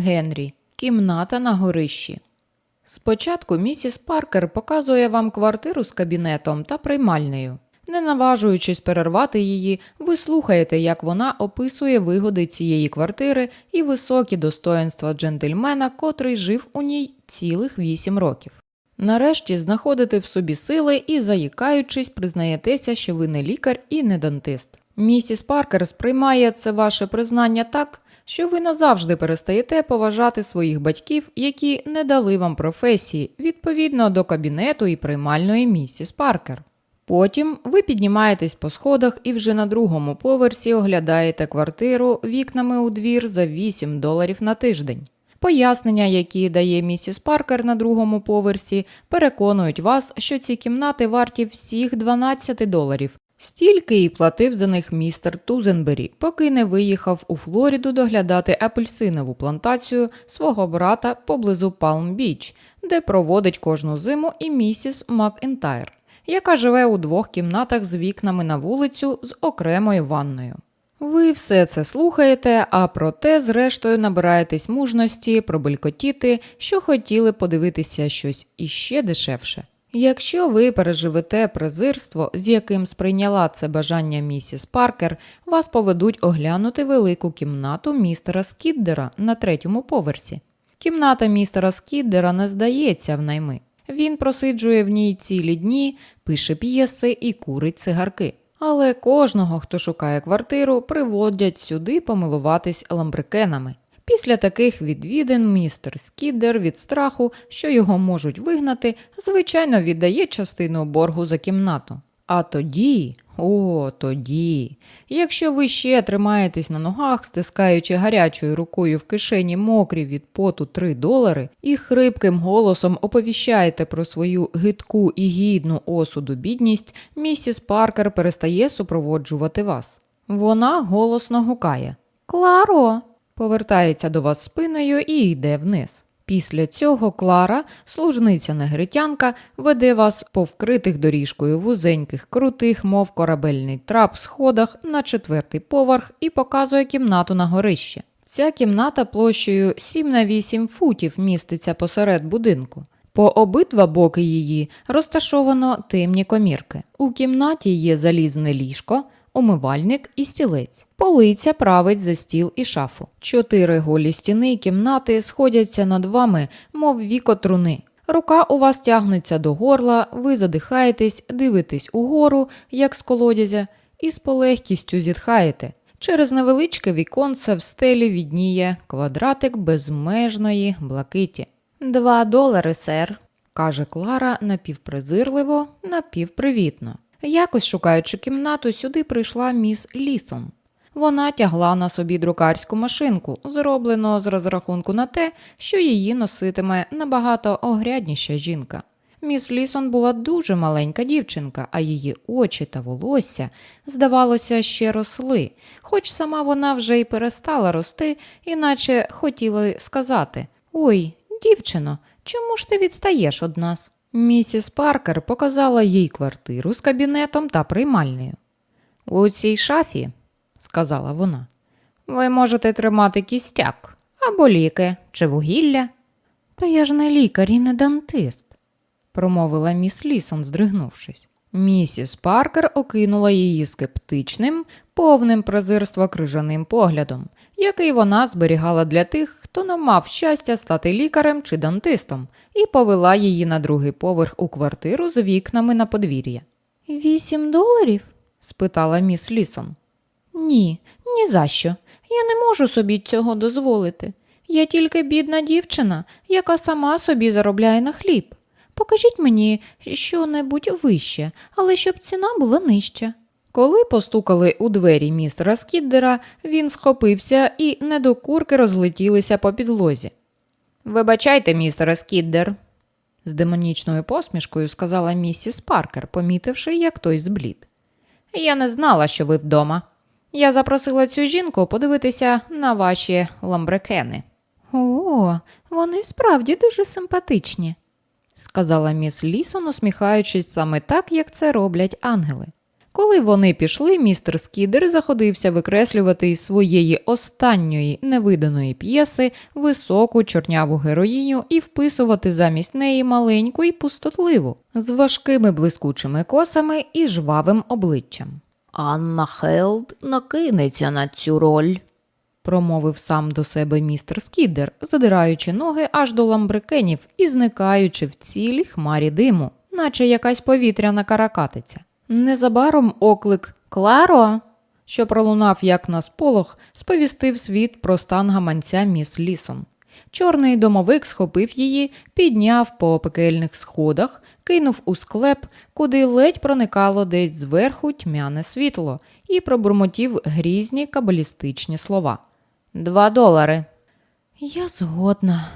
Генрі. Кімната на горищі. Спочатку місіс Паркер показує вам квартиру з кабінетом та приймальнею. Не наважуючись перервати її, ви слухаєте, як вона описує вигоди цієї квартири і високі достоинства джентльмена, котрий жив у ній цілих вісім років. Нарешті знаходите в собі сили і, заїкаючись, признаєтеся, що ви не лікар і не дантист. Місіс Паркер сприймає це ваше признання так, що ви назавжди перестаєте поважати своїх батьків, які не дали вам професії відповідно до кабінету і приймальної місіс Паркер. Потім ви піднімаєтесь по сходах і вже на другому поверсі оглядаєте квартиру вікнами у двір за 8 доларів на тиждень. Пояснення, які дає місіс Паркер на другому поверсі, переконують вас, що ці кімнати варті всіх 12 доларів. Стільки і платив за них містер Тузенбері, поки не виїхав у Флориду доглядати апельсинову плантацію свого брата поблизу Палм-Біч, де проводить кожну зиму і місіс Макентайр, яка живе у двох кімнатах з вікнами на вулицю з окремою ванною. Ви все це слухаєте, а проте, зрештою, набираєтесь мужності пробелькотіти, що хотіли подивитися щось іще дешевше. Якщо ви переживете презирство, з яким сприйняла це бажання місіс Паркер, вас поведуть оглянути велику кімнату містера Скіддера на третьому поверсі. Кімната містера Скіддера не здається в найми. Він просиджує в ній цілі дні, пише п'єси і курить цигарки. Але кожного, хто шукає квартиру, приводять сюди помилуватись ламбрикенами. Після таких відвідин містер Скіддер від страху, що його можуть вигнати, звичайно віддає частину боргу за кімнату. А тоді, о, тоді, якщо ви ще тримаєтесь на ногах, стискаючи гарячою рукою в кишені мокрі від поту 3 долари, і хрипким голосом оповіщаєте про свою гидку і гідну осуду бідність, місіс Паркер перестає супроводжувати вас. Вона голосно гукає Кларо! Повертається до вас спиною і йде вниз. Після цього Клара, служниця негритянка, веде вас по вкритих доріжкою вузеньких, крутих, мов корабельний трап, сходах на четвертий поверх і показує кімнату на горище. Ця кімната площею 7 на 8 футів міститься посеред будинку. По обидва боки її розташовано темні комірки. У кімнаті є залізне ліжко, умивальник і стілець. Полиця править за стіл і шафу. Чотири голі стіни кімнати сходяться над вами, мов віко труни. Рука у вас тягнеться до горла, ви задихаєтесь, дивитесь угору, як з колодязя, і з полегкістю зітхаєте. Через невеличке віконце в стелі відніє квадратик безмежної блакиті. Два долари, сер, каже Клара напівпрезирливо, напівпривітно. Якось шукаючи кімнату, сюди прийшла міс Лісон. Вона тягла на собі друкарську машинку, зроблену з розрахунку на те, що її носитиме набагато огрядніша жінка. Міс Лісон була дуже маленька дівчинка, а її очі та волосся, здавалося, ще росли, хоч сама вона вже й перестала рости, іначе хотіли сказати Ой, дівчино, чому ж ти відстаєш од нас? Місіс Паркер показала їй квартиру з кабінетом та приймальнею. У цій шафі, сказала вона, ви можете тримати кістяк або ліки чи вугілля. Та я ж не лікар і не дантист, промовила міс Лісон, здригнувшись. Місіс Паркер окинула її скептичним, повним презирства крижаним поглядом, який вона зберігала для тих, хто не мав щастя стати лікарем чи дантистом, і повела її на другий поверх у квартиру з вікнами на подвір'я. Вісім доларів? спитала міс Лісон. Ні, ні за що. Я не можу собі цього дозволити. Я тільки бідна дівчина, яка сама собі заробляє на хліб. Покажіть мені що-небудь вище, але щоб ціна була нижча. Коли постукали у двері містера Скіддера, він схопився і недокурки розлетілися по підлозі. Вибачайте, містере Скіддер, з демонічною посмішкою сказала місіс Паркер, помітивши, як той зблід. Я не знала, що ви вдома. Я запросила цю жінку подивитися на ваші ламбрекени. О, вони справді дуже симпатичні, сказала міс Лісон, усміхаючись саме так, як це роблять ангели. Коли вони пішли, містер Скідер заходився викреслювати із своєї останньої невиданої п'єси високу чорняву героїню і вписувати замість неї маленьку і пустотливу, з важкими блискучими косами і жвавим обличчям. Анна Хелд накинеться на цю роль, промовив сам до себе містер Скідер, задираючи ноги аж до ламбрикенів і зникаючи в цілій хмарі диму, наче якась повітряна каракатиця. Незабаром оклик Кларо, що пролунав як на сполох, сповістив світ про стан гаманця міс Лісон. Чорний домовик схопив її, підняв по пекельних сходах, кинув у склеп, куди ледь проникало десь зверху тьмяне світло, і пробурмотів грізні кабалістичні слова. Два долари. Я згодна,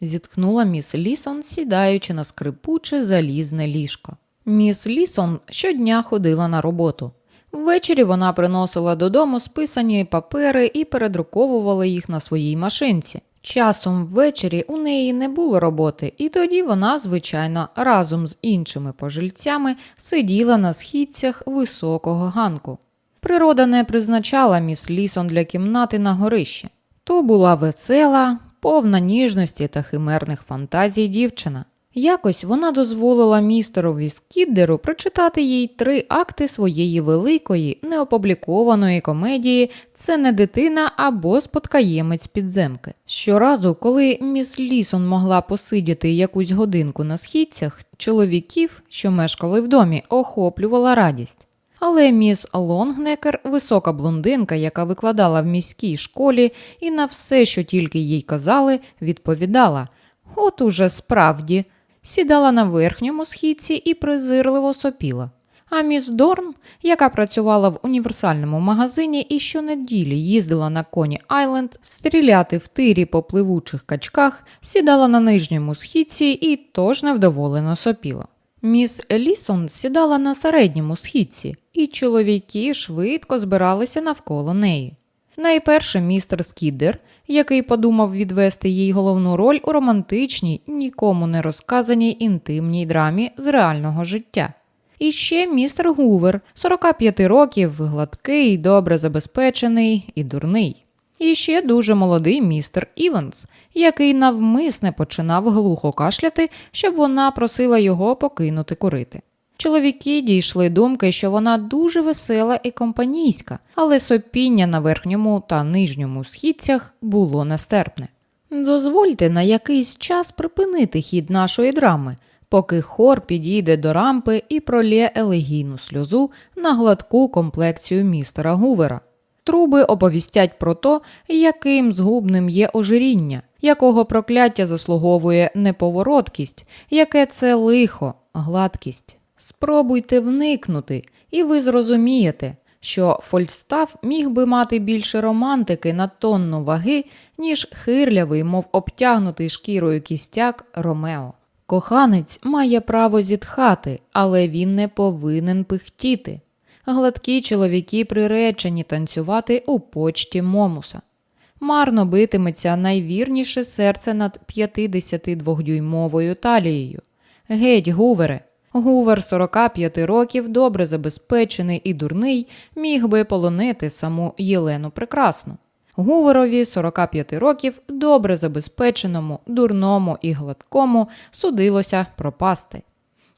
зітхнула міс Лісон, сідаючи на скрипуче залізне ліжко. Міс Лісон щодня ходила на роботу. Ввечері вона приносила додому списані папери і передруковувала їх на своїй машинці. Часом ввечері у неї не було роботи, і тоді вона, звичайно, разом з іншими пожильцями сиділа на східцях високого ганку. Природа не призначала міс Лісон для кімнати на горищі. То була весела, повна ніжності та химерних фантазій дівчина. Якось вона дозволила містерові Скіддеру прочитати їй три акти своєї великої, неопублікованої комедії Це не дитина або спадкоємець підземки. Щоразу, коли міс Лісон могла посидіти якусь годинку на східцях, чоловіків, що мешкали в домі, охоплювала радість. Але міс Лонгнекер, висока блондинка, яка викладала в міській школі, і на все, що тільки їй казали, відповідала: От уже справді, сідала на верхньому східці і презирливо сопіла. А міс Дорн, яка працювала в універсальному магазині і щонеділі їздила на коні Айленд стріляти в тирі по пливучих качках, сідала на нижньому східці і тож невдоволено сопіла. Міс Елісон сідала на середньому східці, і чоловіки швидко збиралися навколо неї. Найперше містер Скіддер, який подумав відвести їй головну роль у романтичній, нікому не розказаній інтимній драмі з реального життя. І ще містер Гувер, 45 років, гладкий, добре забезпечений і дурний. І ще дуже молодий містер Іванс, який навмисне починав глухо кашляти, щоб вона просила його покинути курити. Чоловіки дійшли думки, що вона дуже весела і компанійська, але сопіння на верхньому та нижньому східцях було нестерпне. Дозвольте на якийсь час припинити хід нашої драми, поки хор підійде до рампи і пролє елегійну сльозу на гладку комплекцію містера Гувера. Труби оповістять про то, яким згубним є ожиріння, якого прокляття заслуговує неповороткість, яке це лихо, гладкість. Спробуйте вникнути, і ви зрозумієте, що Фольстаф міг би мати більше романтики на тонну ваги, ніж хирлявий, мов обтягнутий шкірою кістяк Ромео. Коханець має право зітхати, але він не повинен пихтіти. Гладкі чоловіки приречені танцювати у почті Момуса. Марно битиметься найвірніше серце над 52-дюймовою талією. Геть, Гувере. Гувер 45 років, добре забезпечений і дурний, міг би полонити саму Єлену Прекрасну. Гуверові 45 років, добре забезпеченому, дурному і гладкому судилося пропасти.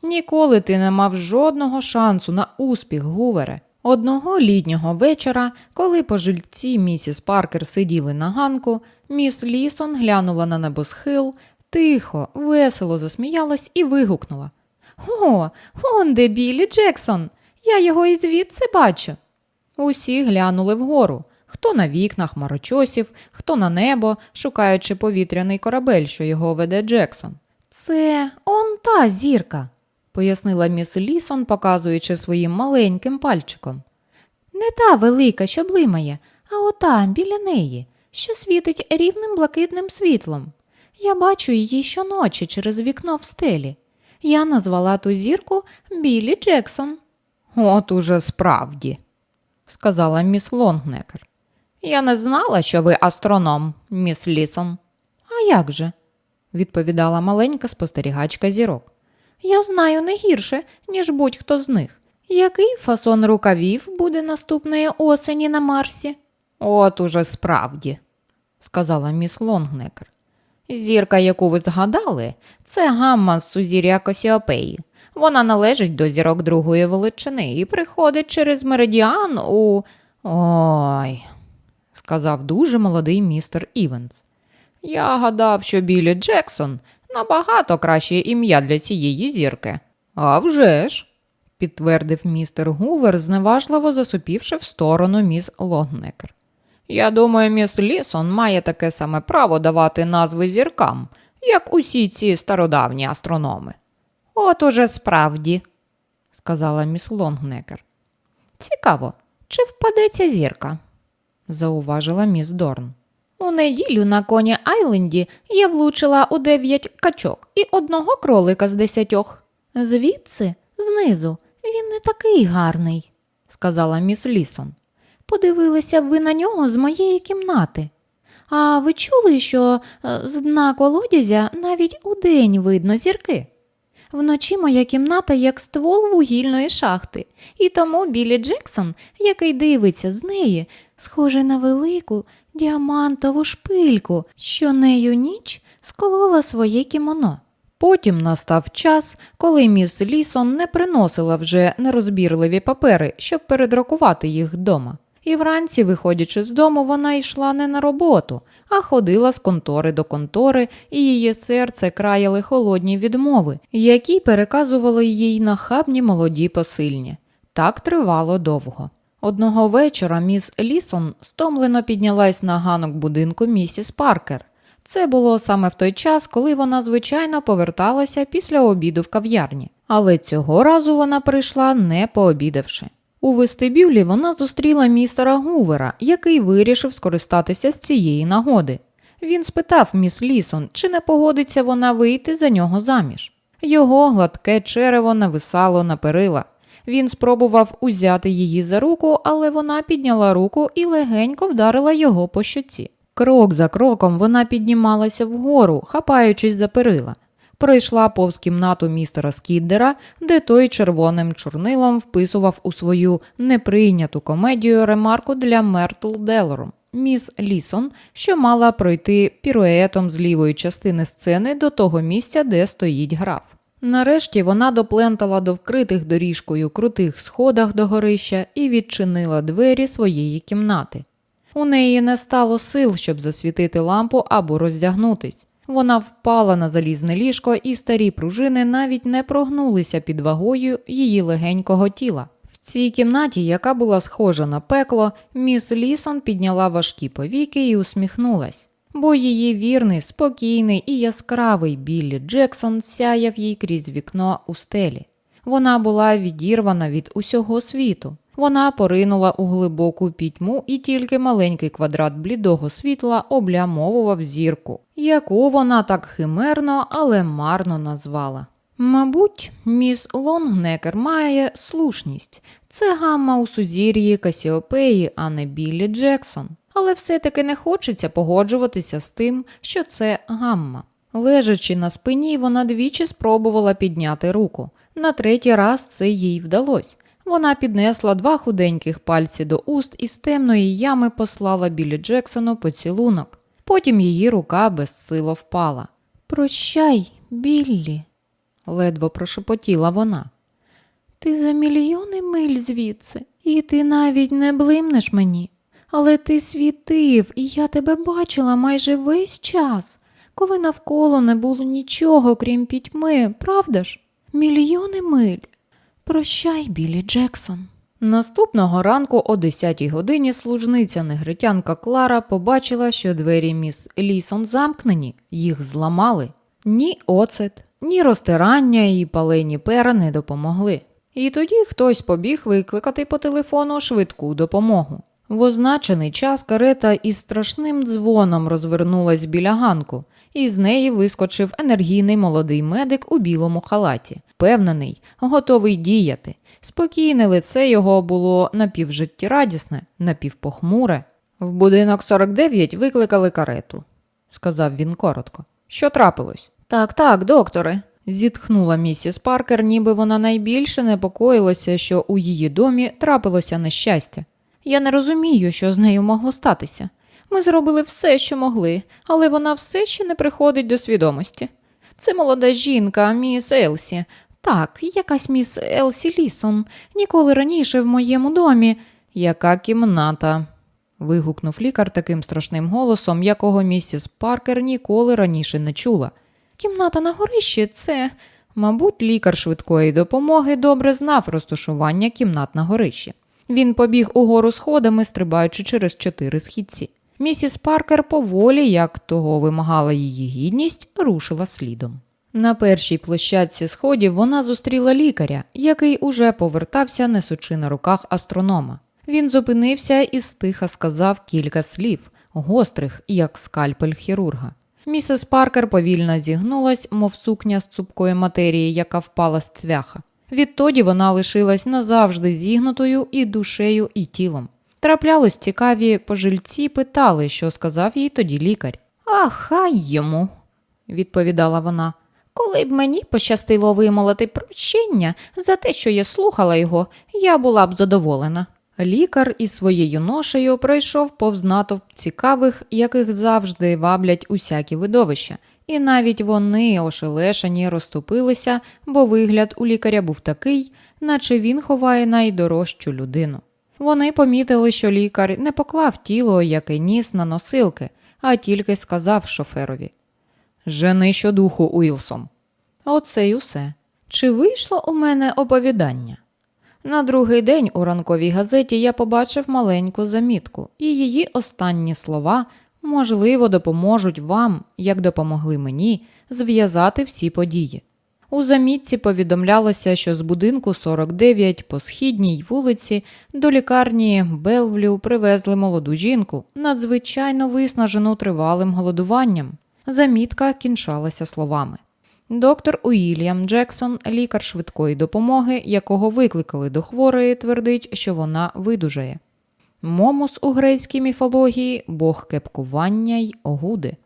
Ніколи ти не мав жодного шансу на успіх, Гувере. Одного літнього вечора, коли пожильці місіс Паркер сиділи на ганку, міс Лісон глянула на небосхил, тихо, весело засміялась і вигукнула О, он де Біллі Джексон! Я його і звідси бачу. Усі глянули вгору. Хто на вікнах марочосів, хто на небо, шукаючи повітряний корабель, що його веде Джексон. Це он та зірка, пояснила міс Лісон, показуючи своїм маленьким пальчиком. Не та велика, що блимає, а ота біля неї, що світить рівним блакитним світлом. Я бачу її щоночі через вікно в стелі. Я назвала ту зірку Біллі Джексон. От уже справді, сказала міс Лонгнекер. Я не знала, що ви астроном, міс Лісон. А як же? відповідала маленька спостерігачка зірок. Я знаю не гірше, ніж будь-хто з них. Який фасон рукавів буде наступної осені на Марсі? От уже справді, сказала міс Лонгнекер. Зірка, яку ви згадали, це гамма з сузір'я Косіопеї. Вона належить до зірок другої величини і приходить через меридіан у. Ой, сказав дуже молодий містер Івенс. Я гадав, що Білі Джексон набагато краще ім'я для цієї зірки. «А вже ж», – підтвердив містер Гувер, зневажливо засупівши в сторону міс Лонгнекер. Я думаю, міс Лісон має таке саме право давати назви зіркам, як усі ці стародавні астрономи. От уже справді, сказала міс Лонгнекер. Цікаво, чи впадеться зірка? зауважила міс Дорн. У неділю на коні Айленді я влучила у дев'ять качок і одного кролика з десятьох. Звідси, знизу, він не такий гарний, сказала міс Лісон. Подивилися б ви на нього з моєї кімнати. А ви чули, що е, з дна колодязя навіть удень видно зірки? Вночі моя кімната як ствол вугільної шахти, і тому Білі Джексон, який дивиться з неї, схожий на велику діамантову шпильку, що нею ніч сколола своє кімоно. Потім настав час, коли міс Лісон не приносила вже нерозбірливі папери, щоб передрукувати їх вдома. І вранці, виходячи з дому, вона йшла не на роботу, а ходила з контори до контори, і її серце краяли холодні відмови, які переказували їй нахабні молоді посильні. Так тривало довго. Одного вечора міс Лісон стомлено піднялась на ганок будинку місіс Паркер. Це було саме в той час, коли вона звичайно поверталася після обіду в кав'ярні. Але цього разу вона прийшла не пообідавши. У вестибюлі вона зустріла містера Гувера, який вирішив скористатися з цієї нагоди. Він спитав міс Лісон, чи не погодиться вона вийти за нього заміж. Його гладке черево нависало на перила. Він спробував узяти її за руку, але вона підняла руку і легенько вдарила його по щоці. Крок за кроком вона піднімалася вгору, хапаючись за перила. Пройшла повз кімнату містера Скіддера, де той червоним чорнилом вписував у свою неприйняту комедію ремарку для Мертл Делором. Міс Лісон, що мала пройти піруетом з лівої частини сцени до того місця, де стоїть граф. Нарешті вона доплентала до вкритих доріжкою крутих сходах до горища і відчинила двері своєї кімнати. У неї не стало сил, щоб засвітити лампу або роздягнутись. Вона впала на залізне ліжко, і старі пружини навіть не прогнулися під вагою її легенького тіла. В цій кімнаті, яка була схожа на пекло, міс Лісон підняла важкі повіки і усміхнулась, бо її вірний, спокійний і яскравий Біллі Джексон сяяв їй крізь вікно у стелі. Вона була відірвана від усього світу. Вона поринула у глибоку пітьму, і тільки маленький квадрат блідого світла облямовував зірку, яку вона так химерно, але марно назвала. Мабуть, міс Лонгнекер має слушність. Це гамма у сузір'ї Касіопеї, а не Біллі Джексон. Але все-таки не хочеться погоджуватися з тим, що це гамма. Лежачи на спині, вона двічі спробувала підняти руку. На третій раз це їй вдалося. Вона піднесла два худеньких пальці до уст і з темної ями послала Білі Джексону поцілунок. Потім її рука безсило впала. Прощай, Біллі, ледве прошепотіла вона. Ти за мільйони миль звідси, і ти навіть не блимнеш мені. Але ти світив, і я тебе бачила майже весь час, коли навколо не було нічого, крім пітьми, правда ж? Мільйони миль. Прощай, Білі Джексон. Наступного ранку о 10 годині служниця негритянка Клара побачила, що двері міс Лісон замкнені, їх зламали. Ні оцет, ні розтирання і палені пера не допомогли. І тоді хтось побіг викликати по телефону швидку допомогу. В означений час карета із страшним дзвоном розвернулась біля ганку, і з неї вискочив енергійний молодий медик у білому халаті, впевнений, готовий діяти. Спокійне лице його було напівжиттєрадісне, напівпохмуре. В будинок 49 викликали карету, сказав він коротко. Що трапилось? Так, так, докторе, Зітхнула місіс Паркер, ніби вона найбільше непокоїлася, що у її домі трапилося нещастя. Я не розумію, що з нею могло статися. Ми зробили все, що могли, але вона все ще не приходить до свідомості. Це молода жінка, міс Елсі. Так, якась міс Елсі Лісон. Ніколи раніше в моєму домі. Яка кімната? вигукнув лікар таким страшним голосом, якого місіс Паркер ніколи раніше не чула. Кімната на горищі це. Мабуть, лікар швидкої допомоги добре знав розташування кімнат на горищі. Він побіг угору сходами, стрибаючи через чотири східці. Місіс Паркер поволі, як того вимагала її гідність, рушила слідом. На першій площадці сходів вона зустріла лікаря, який уже повертався, несучи на руках астронома. Він зупинився і стиха сказав кілька слів, гострих, як скальпель хірурга. Місіс Паркер повільно зігнулась, мов сукня з цупкої матерії, яка впала з цвяха. Відтоді вона лишилась назавжди зігнутою і душею, і тілом. Траплялось цікаві пожильці, питали, що сказав їй тоді лікар. А хай йому, відповідала вона. Коли б мені пощастило вимолити прощення за те, що я слухала його, я була б задоволена. Лікар із своєю ношею пройшов повз натовп цікавих, яких завжди ваблять усякі видовища, і навіть вони, ошелешені, розступилися, бо вигляд у лікаря був такий, наче він ховає найдорожчу людину. Вони помітили, що лікар не поклав тіло, яке ніс на носилки, а тільки сказав шоферові Жени щодуху, Уілсон. Оце й усе. Чи вийшло у мене оповідання? На другий день у ранковій газеті я побачив маленьку замітку, і її останні слова, можливо, допоможуть вам, як допомогли мені, зв'язати всі події. У замітці повідомлялося, що з будинку 49 по східній вулиці до лікарні Белвлю привезли молоду жінку, надзвичайно виснажену тривалим голодуванням. Замітка кінчалася словами. Доктор Уільям Джексон, лікар швидкої допомоги, якого викликали до хворої, твердить, що вона видужає. Момус у грецькій міфології бог кепкування й огуди.